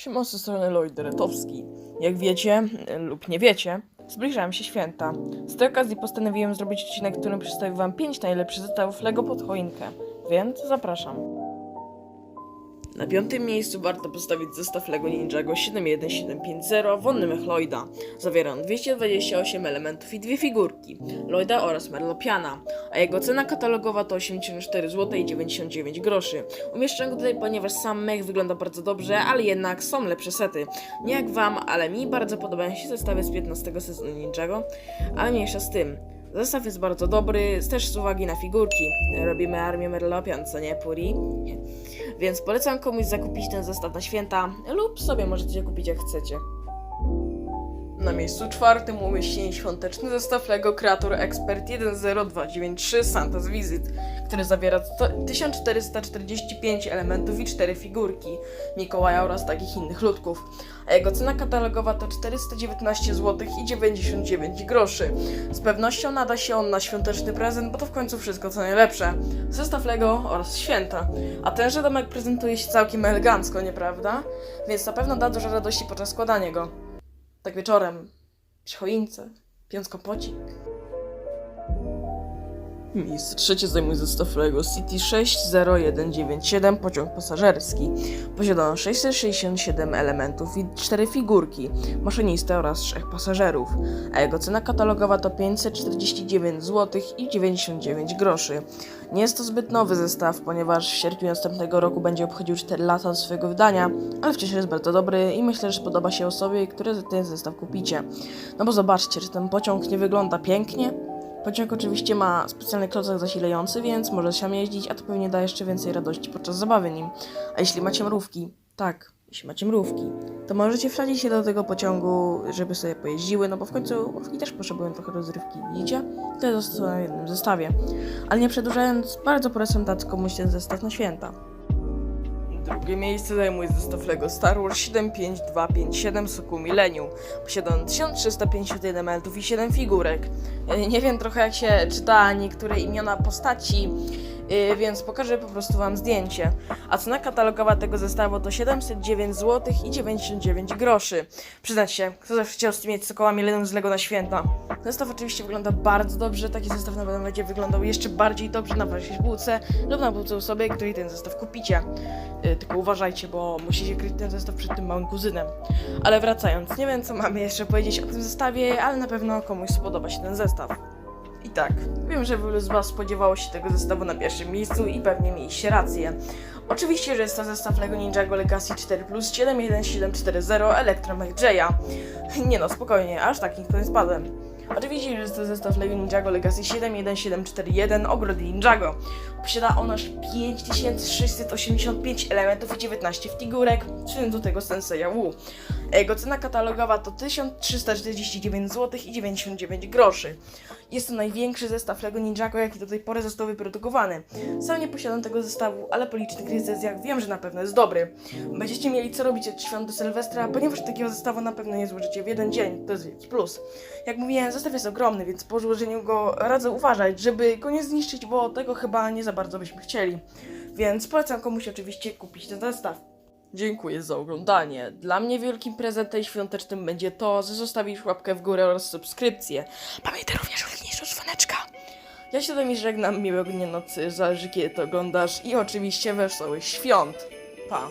Siema, z tej strony Lloyd Retowski. Jak wiecie, e, lub nie wiecie, zbliżają się święta. Z tej okazji postanowiłem zrobić odcinek, w którym przedstawię wam 5 najlepszych zestawów LEGO pod choinkę. Więc zapraszam. Na piątym miejscu warto postawić zestaw LEGO Ninjago 71750 Wonny Mech Lloyda. Zawiera on 228 elementów i dwie figurki, Lloyda oraz Merlopiana, a jego cena katalogowa to 84 zł i 99 groszy. Umieszczę go tutaj, ponieważ sam mech wygląda bardzo dobrze, ale jednak są lepsze sety. Nie jak wam, ale mi bardzo podobają się zestawy z 15 sezonu Ninjago, ale mniejsza z tym. Zestaw jest bardzo dobry, też z uwagi na figurki. Robimy armię Merlopian, co nie, Puri? Więc polecam komuś zakupić ten zestaw na święta lub sobie możecie kupić jak chcecie. Na miejscu czwartym umieścili świąteczny zestaw LEGO Creator Expert 10293 Santa's Visit, który zawiera sto- 1445 elementów i 4 figurki Mikołaja oraz takich innych ludków, a jego cena katalogowa to 419 zł i 99 groszy. Z pewnością nada się on na świąteczny prezent, bo to w końcu wszystko co najlepsze. Zestaw LEGO oraz święta. A tenże domek prezentuje się całkiem elegancko, nieprawda? Więc na pewno da dużo radości podczas składania go. Tak wieczorem, przy choince, pijąc kompocik. Miejsce trzecie zajmuje zestaw LEGO City 60197 pociąg pasażerski. Posiada on 667 elementów i 4 figurki, maszynistę oraz 3 pasażerów, a jego cena katalogowa to 549 zł i 99 groszy. Nie jest to zbyt nowy zestaw, ponieważ w sierpniu następnego roku będzie obchodził 4 lata od swojego wydania, ale wciąż jest bardzo dobry i myślę, że spodoba się osobie, które ten zestaw kupicie. No bo zobaczcie, czy ten pociąg nie wygląda pięknie? Pociąg oczywiście ma specjalny klocek zasilający, więc może się jeździć, a to pewnie da jeszcze więcej radości podczas zabawy nim. A jeśli macie mrówki, tak, jeśli macie mrówki, to możecie wsadzić się do tego pociągu, żeby sobie pojeździły, no bo w końcu mrówki też potrzebują trochę rozrywki, widzicie? To jest na jednym zestawie. Ale nie przedłużając, bardzo polecam dać komuś ten zestaw na święta. Drugie miejsce zajmuje zestaw LEGO Star Wars 75257 Soku Millennium. Posiada on 1351 elementów i 7 figurek. Nie wiem trochę jak się czyta niektóre imiona postaci, yy, więc pokażę po prostu wam zdjęcie. A cena katalogowa tego zestawu to 709 zł i 99 groszy. Przyznać się, kto zawsze chciał mieć Sokoła Millennium z LEGO na święta. Zestaw oczywiście wygląda bardzo dobrze, taki zestaw na pewno będzie wyglądał jeszcze bardziej dobrze na waszej półce lub na półce osoby, której ten zestaw kupicie. Y, Tylko uważajcie, bo musicie kryć ten zestaw przed tym małym kuzynem. Ale wracając, nie wiem co mamy jeszcze powiedzieć o tym zestawie, ale na pewno komuś spodoba się ten zestaw. Tak, wiem, że wielu z Was spodziewało się tego zestawu na pierwszym miejscu i pewnie mieliście rację. Oczywiście, że jest to zestaw LEGO Ninjago Legacy 4 Plus 71740 Electromech Jaya. Nie no, spokojnie, aż tak nikt nie spadłem. Oczywiście, że jest to zestaw LEGO Ninjago Legacy 71741 Ogrody Ninjago. Posiada on aż 5685 elementów i 19 figurek, w do tego Senseiya Wu. Jego cena katalogowa to 1349 zł i 99 groszy. Jest to największy zestaw LEGO Ninjago, jaki do tej pory został wyprodukowany. Sam nie posiadam tego zestawu, ale po licznych recenzjach wiem, że na pewno jest dobry. Będziecie mieli co robić od świąt do Sylwestra, ponieważ takiego zestawu na pewno nie złożycie w jeden dzień, to jest wielki plus. Jak mówiłem, zestaw jest ogromny, więc po złożeniu go radzę uważać, żeby go nie zniszczyć, bo tego chyba nie za bardzo byśmy chcieli. Więc polecam komuś oczywiście kupić ten zestaw. Dziękuję za oglądanie. Dla mnie wielkim prezentem świątecznym będzie to, że zostawisz łapkę w górę oraz subskrypcję. Pamiętaj również o kliknięciu dzwoneczka. Ja się do mi żegnam, miłego dnia nocy, zależy kiedy to oglądasz i oczywiście wesołych świąt. Pa.